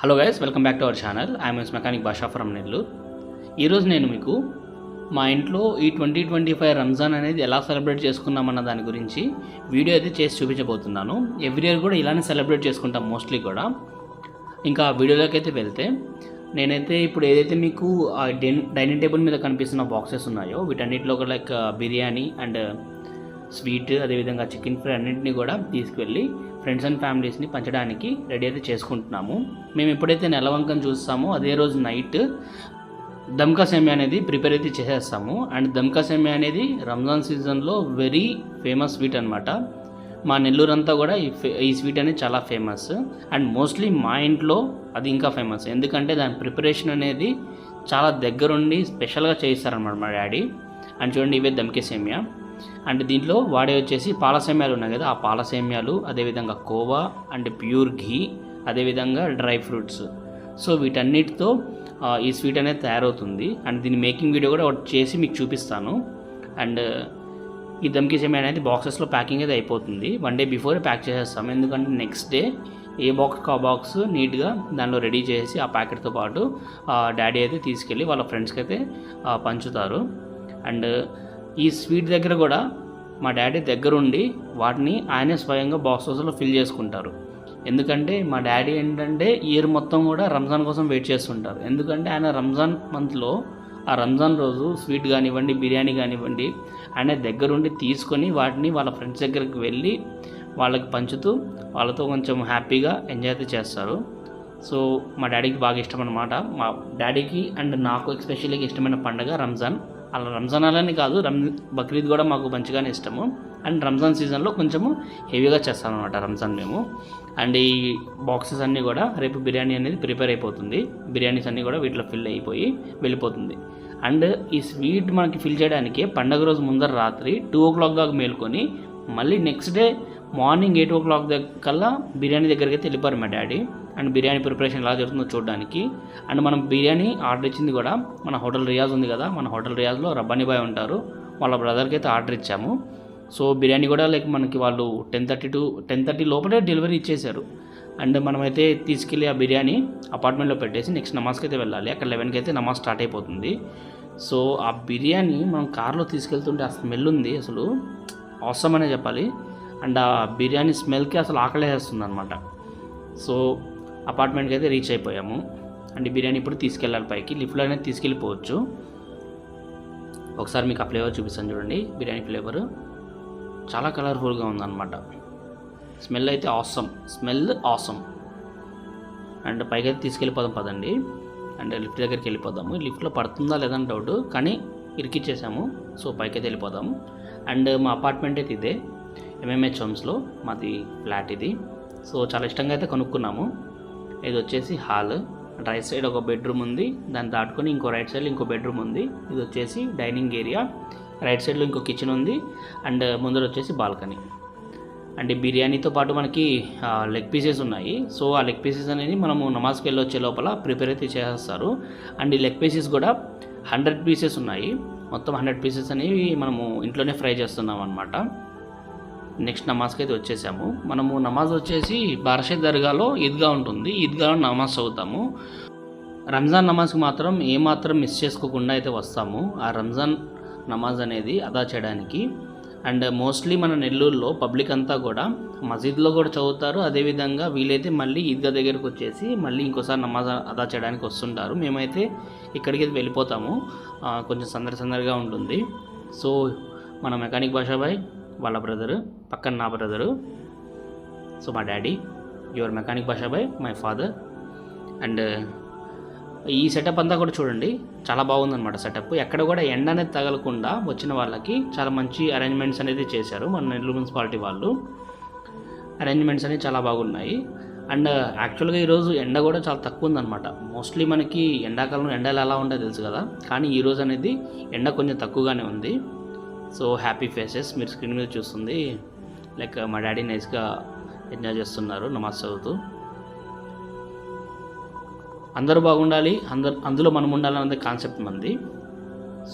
Hello guys welcome back to our channel I means mechanic Bhasha from Nellore ఈరోజు నేను మీకు మా ఇంట్లో ఈ ట్వంటీ ట్వంటీ ఫైవ్ రంజాన్ అనేది ఎలా సెలబ్రేట్ చేసుకున్నామన్న దాని గురించి వీడియో అయితే చేసి చూపించబోతున్నాను. ఎవ్రీ ఇయర్ కూడా ఇలానే సెలబ్రేట్ చేసుకుంటాం మోస్ట్లీ కూడా. ఇంకా వీడియోలోకి అయితే వెళ్తే నేనైతే ఇప్పుడు ఏదైతే మీకు డైనింగ్ టేబుల్ మీద కనిపిస్తున్న బాక్సెస్ ఉన్నాయో వీటన్నిటిలో లైక్ బిర్యానీ అండ్ స్వీట్ అదేవిధంగా చికెన్ ఫ్రై అన్నింటినీ కూడా తీసుకువెళ్ళి ఫ్రెండ్స్ అండ్ ఫ్యామిలీస్ని పంచడానికి రెడీ అయితే చేసుకుంటున్నాము. మేము ఎప్పుడైతే నెలవంకం చూస్తామో అదే రోజు నైట్ దమ్కా సేమియా అనేది ప్రిపేర్ అయితే చేసేస్తాము. అండ్ దమ్కా సేమియా అనేది రంజాన్ సీజన్లో వెరీ ఫేమస్ స్వీట్ అనమాట మా నెల్లూరు అంతా కూడా ఈ ఫే ఈ స్వీట్ అనేది చాలా ఫేమస్. అండ్ మోస్ట్లీ మా ఇంట్లో అది ఇంకా ఫేమస్. ఎందుకంటే దాని ప్రిపరేషన్ అనేది చాలా దగ్గరుండి స్పెషల్గా చేయిస్తారనమాట మా డాడీ. అండ్ చూడండి ఇవే దమ్కే సేమియా. అండ్ దీంట్లో వాడే వచ్చేసి పాలసేమ్యాలు ఉన్నాయి కదా ఆ పాలసేమ్యాలు అదేవిధంగా కోవా అండ్ ప్యూర్ ఘీ అదేవిధంగా డ్రై ఫ్రూట్స్. సో వీటన్నిటితో ఈ స్వీట్ అనేది తయారవుతుంది. అండ్ దీని మేకింగ్ వీడియో కూడా ఒకటి చేసి మీకు చూపిస్తాను. అండ్ ఈ దమ్కి సేమియా అనేది బాక్సెస్లో ప్యాకింగ్ అయితే అయిపోతుంది. వన్ డే బిఫోర్ ప్యాక్ చేసేస్తాం. ఎందుకంటే నెక్స్ట్ డే ఏ బాక్స్ ఆ బాక్స్ నీట్గా దానిలో రెడీ చేసి ఆ ప్యాకెట్తో పాటు డాడీ అయితే తీసుకెళ్ళి వాళ్ళ ఫ్రెండ్స్కి అయితే పంచుతారు. అండ్ ఈ స్వీట్ దగ్గర కూడా మా డాడీ దగ్గరుండి వాటిని ఆయనే స్వయంగా బాక్సెస్లో ఫిల్ చేసుకుంటారు. ఎందుకంటే మా డాడీ ఏంటంటే ఇయర్ మొత్తం కూడా రంజాన్ కోసం వెయిట్ చేస్తుంటారు. ఎందుకంటే ఆయన రంజాన్ మంత్లో ఆ రంజాన్ రోజు స్వీట్ కానివ్వండి బిర్యానీ కానివ్వండి ఆయన దగ్గరుండి తీసుకొని వాటిని వాళ్ళ ఫ్రెండ్స్ దగ్గరికి వెళ్ళి వాళ్ళకి పంచుతూ వాళ్ళతో కొంచెం హ్యాపీగా ఎంజాయ్ అయితే చేస్తారు. సో మా డాడీకి బాగా ఇష్టం అనమాట మా డాడీకి అండ్ నాకు ఎస్పెషల్గా ఇష్టమైన పండుగ రంజాన్. అలా రంజాన్ అలానే కాదు రం బక్రీద్ కూడా మాకు మంచిగానే ఇష్టము. అండ్ రంజాన్ సీజన్లో కొంచెము హెవీగా చేస్తాం అనమాట రంజాన్ మేము. అండ్ ఈ బాక్సెస్ అన్నీ కూడా రేపు బిర్యానీ అనేది ప్రిపేర్ అయిపోతుంది. బిర్యానీస్ అన్నీ కూడా వీటిలో ఫిల్ అయిపోయి వెళ్ళిపోతుంది. అండ్ ఈ స్వీట్ మనకి ఫిల్ చేయడానికి పండగ రోజు ముందర రాత్రి టూ ఓ క్లాక్ దాకా మేల్కొని మళ్ళీ next day morning eight o'clock దగ్గర కల్లా బిర్యానీ దగ్గరికి అయితే వెళ్ళిపోయారు మా డాడీ. అండ్ బిర్యానీ ప్రిపరేషన్ ఎలా జరుగుతుందో చూడడానికి. అండ్ మనం బిర్యానీ ఆర్డర్ ఇచ్చింది కూడా మన హోటల్ రియాజ్ ఉంది కదా మన హోటల్ రియాజ్లో రబ్బానీ బాయ్ ఉంటారు. వాళ్ళ బ్రదర్కి అయితే ఆర్డర్ ఇచ్చాము. సో బిర్యానీ కూడా లైక్ మనకి వాళ్ళు ten thirty to ten thirty లోపలే డెలివరీ ఇచ్చేశారు. అండ్ మనమైతే తీసుకెళ్ళి ఆ బిర్యానీ అపార్ట్మెంట్లో పెట్టేసి నెక్స్ట్ నమాజ్కి అయితే వెళ్ళాలి. అక్కడ లెవెన్కి అయితే నమాజ్ స్టార్ట్ అయిపోతుంది. సో ఆ బిర్యానీ మనం కార్లో తీసుకెళ్తుంటే ఆ స్మెల్ ఉంది అసలు. అవసరం అనే చెప్పాలి. అండ్ ఆ బిర్యానీ స్మెల్కి అసలు ఆకలేస్తుంది అనమాట సో అపార్ట్మెంట్కి అయితే రీచ్ అయిపోయాము. అండ్ బిర్యానీ ఇప్పుడు తీసుకెళ్ళాలి పైకి. లిఫ్ట్లో అనేది తీసుకెళ్ళిపోవచ్చు. ఒకసారి మీకు ఆ ఫ్లేవర్ చూపిస్తాను చూడండి. బిర్యానీ ఫ్లేవర్ చాలా కలర్ఫుల్గా ఉందన్నమాట. స్మెల్ అయితే ఆసమ్. Smell awesome. అండ్ పైకి అయితే తీసుకెళ్ళిపోదాం పదండి. అండ్ లిఫ్ట్ దగ్గరికి వెళ్ళిపోదాము. లిఫ్ట్లో పడుతుందా లేదని డౌట్. కానీ ఇరికిచ్చేసాము. సో పైకి అయితే వెళ్ళిపోదాము అండ్ మా అపార్ట్మెంట్ అయితే ఇదే. ఎంఎంహెచ్ హోమ్స్లో మాది ఫ్లాట్ ఇది. సో చాలా ఇష్టంగా అయితే కొనుక్కున్నాము. ఇది వచ్చేసి హాల్. రైట్ సైడ్ ఒక బెడ్రూమ్ ఉంది. దాన్ని దాటుకొని ఇంకో రైట్ సైడ్ ఇంకో బెడ్రూమ్ ఉంది. ఇది వచ్చేసి డైనింగ్ ఏరియా. రైట్ సైడ్లో ఇంకో కిచెన్ ఉంది. అండ్ ముందర వచ్చేసి బాల్కనీ. అండ్ బిర్యానీతో పాటు మనకి లెగ్ పీసెస్ ఉన్నాయి. సో ఆ లెగ్ పీసెస్ అనేది మనము నమాజ్కి వెళ్ళొచ్చే లోపల ప్రిపేర్ అయితే చేసేస్తారు. అండ్ ఈ లెగ్ పీసెస్ కూడా హండ్రెడ్ పీసెస్ ఉన్నాయి. మొత్తం హండ్రెడ్ పీసెస్ అనేవి మనము ఇంట్లోనే ఫ్రై చేస్తున్నాం అనమాట నెక్స్ట్ నమాజ్కి అయితే వచ్చేసాము. మనము నమాజ్ వచ్చేసి బార్షే దర్గాలో ఈద్గా ఉంటుంది. ఈద్గాలో నమాజ్ చదువుతాము. రంజాన్ నమాజ్కి మాత్రం ఏమాత్రం మిస్ చేసుకోకుండా అయితే వస్తాము. ఆ రంజాన్ నమాజ్ అనేది అదా చేయడానికి. అండ్ మోస్ట్లీ మన నెల్లూరులో పబ్లిక్ అంతా కూడా మసీద్లో కూడా చదువుతారు. అదేవిధంగా వీలైతే మళ్ళీ ఈద్గా దగ్గరికి వచ్చేసి మళ్ళీ ఇంకోసారి నమాజ్ అదా చేయడానికి వస్తుంటారు. మేమైతే ఇక్కడికి అయితే వెళ్ళిపోతాము. కొంచెం సందడి సందడిగా ఉంటుంది. సో మన మెకానిక్ భాషాబాయ్ వాళ్ళ బ్రదరు పక్కన నా బ్రదరు. సో మా daddy your mechanic Bhashabhai my father. And ఈ సెటప్ అంతా కూడా చూడండి చాలా బాగుందన్నమాట సెటప్. ఎక్కడ కూడా ఎండ అనేది తగలకుండా వచ్చిన వాళ్ళకి చాలా మంచి అరేంజ్మెంట్స్ అనేది చేశారు మన నెల్లూరు మున్సిపాలిటీ వాళ్ళు. అరేంజ్మెంట్స్ అనేవి చాలా బాగున్నాయి. అండ్ యాక్చువల్గా ఈరోజు ఎండ కూడా చాలా తక్కువ ఉందన్నమాట. మోస్ట్లీ మనకి ఎండాకాలంలో ఎండలు ఎలా ఉండో తెలుసు కదా. కానీ ఈరోజు అనేది ఎండ కొంచెం తక్కువగానే ఉంది. సో హ్యాపీ ఫేసెస్ మీరు స్క్రీన్ మీద చూస్తుంది. లైక్ మా డాడీ నైస్గా ఎంజాయ్ చేస్తున్నారు నమాజ్ చదువుతూ. అందరూ బాగుండాలి అందరు అందులో మనం ఉండాలన్నది కాన్సెప్ట్ మంది.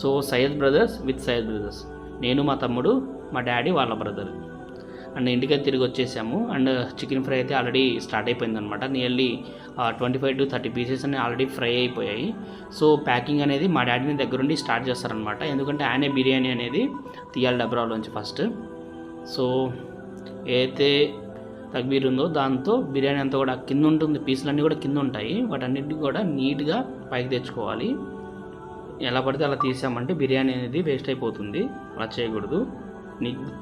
So Syed brothers with Syed brothers నేను మా తమ్ముడు మా డాడీ వాళ్ళ బ్రదర్ అండ్ ఇంటికి తిరిగి వచ్చేసాము. అండ్ చికెన్ ఫ్రై అయితే ఆల్రెడీ స్టార్ట్ అయిపోయింది అనమాట nearly twenty five to thirty pieces అనేవి ఆల్రెడీ ఫ్రై అయిపోయాయి. సో ప్యాకింగ్ అనేది మా డాడీని దగ్గరుండి స్టార్ట్ చేస్తారనమాట ఎందుకంటే ఆయనే బిర్యానీ అనేది తీయాలి డబ్రాలోంచి ఫస్ట్. సో ఏదైతే తగ్బీర్ ఉందో దాంతో బిర్యానీ అంతా కూడా కింద ఉంటుంది. పీసులన్నీ కూడా కింద ఉంటాయి. వాటన్నిటిని కూడా నీట్గా పైకి తెచ్చుకోవాలి. ఎలా పడితే అలా తీసామంటే బిర్యానీ అనేది వేస్ట్ అయిపోతుంది. అలా చేయకూడదు.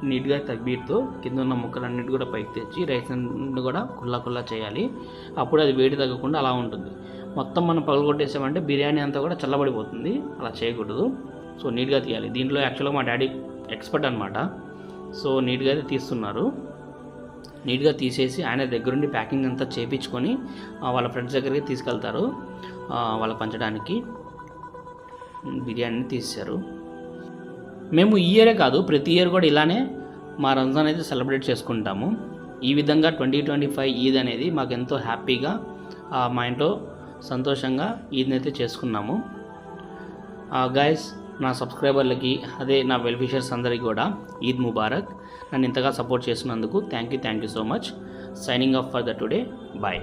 నీట్గా తగ్బీర్తో కింద ఉన్న ముక్కలన్నిటి కూడా పైకి తెచ్చి రైస్ కూడా కుల్లా కుల్లా చేయాలి. అప్పుడు అది వేడి తగ్గకుండా అలా ఉంటుంది. మొత్తం మనం పగలగొట్టేసామంటే బిర్యానీ అంతా కూడా చల్లబడిపోతుంది. అలా చేయకూడదు. సో నీట్గా తీయాలి. దీంట్లో యాక్చువల్గా మా డాడీ ఎక్స్పర్ట్ అనమాట సో నీట్గా అయితే తీస్తున్నారు. నీట్గా తీసేసి ఆయన దగ్గరుండి ప్యాకింగ్ అంతా చేపించుకొని వాళ్ళ ఫ్రెండ్స్ దగ్గరికి తీసుకెళ్తారు. వాళ్ళ పంచడానికి బిర్యానీని తీశారు మేము ఈ ఇయరే కాదు ప్రతి ఇయర్ కూడా ఇలానే మా రంజాన్ అయితే సెలబ్రేట్ చేసుకుంటాము. ఈ విధంగా ట్వంటీ ట్వంటీ ఫైవ్ ఈద్ అనేది మాకు ఎంతో హ్యాపీగా మా ఇంట్లో సంతోషంగా ఈద్ని అయితే చేసుకున్నాము. గాయస్ నా సబ్స్క్రైబర్లకి అదే నా వెల్ఫిషర్స్ అందరికి అందరికీ కూడా ఈద్ ముబారక్. నన్ను ఇంతగా సపోర్ట్ చేసినందుకు thank you thank you so much signing off for the today bye